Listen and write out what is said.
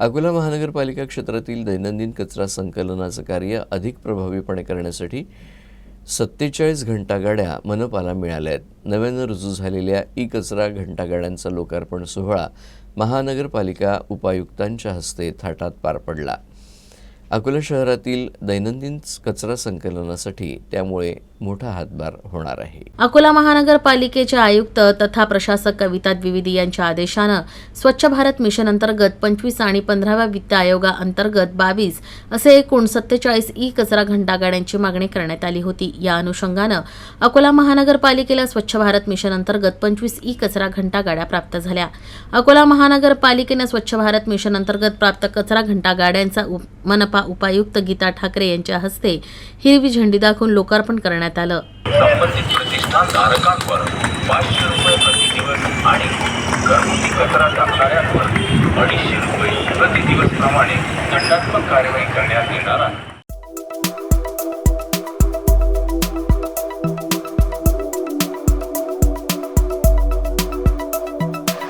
अकोला महानगरपालिका क्षेत्रातील दैनंदिन कचरा संकलनाचं कार्य अधिक प्रभावीपणे करण्यासाठी सत्तेचाळीस घंटागाड्या मनपाला मिळाल्या आहेत नव्यानं रुजू झालेल्या ई कचरा घंटागाड्यांचा लोकार्पण सोहळा महानगरपालिका उपायुक्तांच्या हस्ते थाटात पार पडला. अकोला शहरातील दैनंदिन कचरा संकलनासाठी त्यामुळे मोठा हातभार होणार आहे. अकोला महानगरपालिकेचे आयुक्त तथा प्रशासक कविता द्विवेदी यांच्या आदेशानं स्वच्छ भारत मिशन अंतर्गत पंचवीस आणि पंधराव्या वित्त आयोगा अंतर्गत बावीस असे एकूण सत्तेचाळीस ई कचरा घंटागाड्यांची मागणी करण्यात आली होती. या अनुषंगानं अकोला महानगरपालिकेला स्वच्छ भारत मिशन अंतर्गत पंचवीस ई कचरा घंटागाड्या प्राप्त झाल्या. अकोला महानगरपालिकेनं स्वच्छ भारत मिशन अंतर्गत प्राप्त कचरा घंटागाड्यांचा उप- मनपा उपायुक्त गीता ठाकरे यांच्या हस्ते हिरवी झेंडी दाखवून लोकार्पण करण्यात करण्यात आलं. संबंधित प्रतिष्ठान धारकांवर पाचशे रुपये प्रति दिवस आणि घरगुती कचरा टाकणाऱ्यांवर अडीचशे रुपये प्रति दिवस प्रमाणे दंडात्मक कारवाई करण्यात येणार आहे.